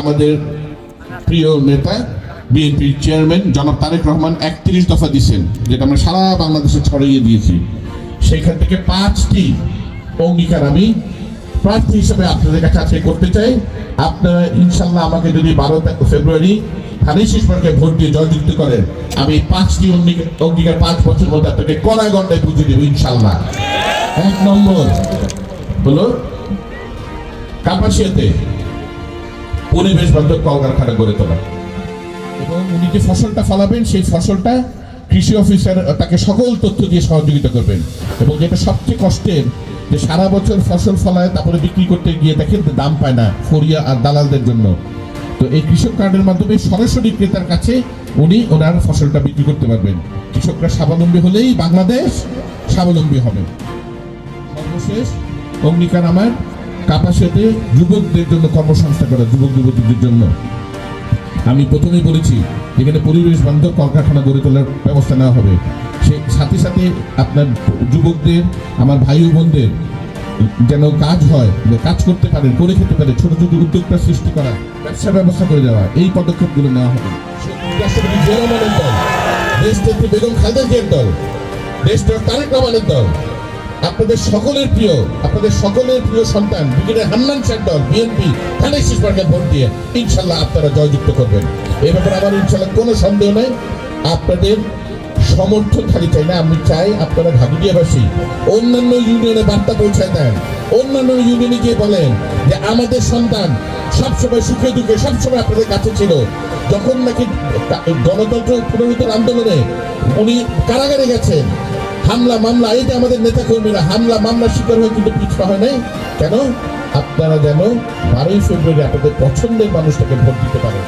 আমাদের প্রিয় নেতা বিএনপির চেয়ারম্যান জনাব তারেক রহমান একত্রিশ দফা দিচ্ছেন যেটা আমরা সারা বাংলাদেশে ছড়িয়ে দিয়েছি। সেখান থেকে পাঁচটি অঙ্গীকার আমি প্রার্থী হিসেবে আপনাদের কাছে আজকে করতে চাই। আপনারা ইনশাল্লাহ আমাকে যদি বারো ফেব্রুয়ারি ধানের শিষ্যকে ভোট দিয়ে জয়যুক্ত করেন, আমি পাঁচটি অঙ্গীকার পাঁচ বছর মধ্যে আপনাকে কড়া গন্ডায় বুঝিয়ে দেবো ইনশাল্লাহ এক নম্বর হলো কাপাসিয়াতে পরিবেশ বান্ধব কলকারখানা গড়ে তোলা। এবং উনি যে ফসলটা ফলাবেন, সেই ফসলটা কৃষি অফিসার তাকে সকল তথ্য দিয়ে সহযোগিতা করবেন। এবং যেটা সবচেয়ে কষ্টের, যে সারা বছর ফসল ফলায়, তারপরে বিক্রি করতে গিয়ে দেখেন দাম পায় না ফরিয়া আর দালালদের জন্য। তো এই কৃষক কার্ডের মাধ্যমে সরাসরি ক্রেতার কাছে উনি ওনার ফসলটা বিক্রি করতে পারবেন। কৃষকরা স্বাবলম্বী হলেই বাংলাদেশ স্বাবলম্বী হবে। সর্বশেষ অঙ্গীকার আমার কাপাসিয়াতে যুবকদের জন্য কর্মসংস্থা করা যুবক, যুবতীদের জন্য। আমি প্রথমেই বলেছি, এখানে পরিবেশ বান্ধব কলকারখানা গড়ে তোলার ব্যবস্থা নেওয়া হবে। সে সাথে সাথে আপনার যুবকদের, আমার ভাই বোনদের যেন কাজ হয় কাজ করতে পারে, করে খেতে পারে, ছোট ছোট উদ্যোক্তা সৃষ্টি করা ব্যবসার ব্যবস্থা করে দেওয়া, এই পদক্ষেপগুলো নেওয়া হবে। দল দেশ নেত্রী বেগম দল, দেশ তারেক রহমানের দল। আপনাদের সকলের প্রিয়, আপনাদের সকলের প্রিয় সন্তান ব্রিগেডিয়ার হান্নান দল বিএনপি ধানের শিশমার্কে ভোট দিয়ে ইনশাল্লাহ আপনারা জয়যুক্ত করবেন। এ ব্যাপারে আমার ইনশাল্লাহ কোনো সন্দেহ নেই। আপনাদের সমর্থন খালি চাই না, আমি চাই আপনারা ঘাগুটিয়াবাসী অন্যান্য ইউনিয়নে বার্তা পৌঁছায় দেন। অন্যান্য ইউনিয়নে গিয়ে বলেন যে আমাদের সন্তান সবসময় সুখে দুঃখে, সবসময় আপনাদের কাছে ছিল। যখন নাকি গণতন্ত্র পুনরুদ্ধার আন্দোলনে উনি কারাগারে গেছেন হামলা, মামলা, এই যে আমাদের নেতা কর্মীরা হামলা মামলা শিকার হয়ে কিন্তু পিছপা হয় নাই। কেন? আপনারা যেন বারোই ফেব্রুয়ারি আপনাদের পছন্দের মানুষটাকে ভোট দিতে পারেন।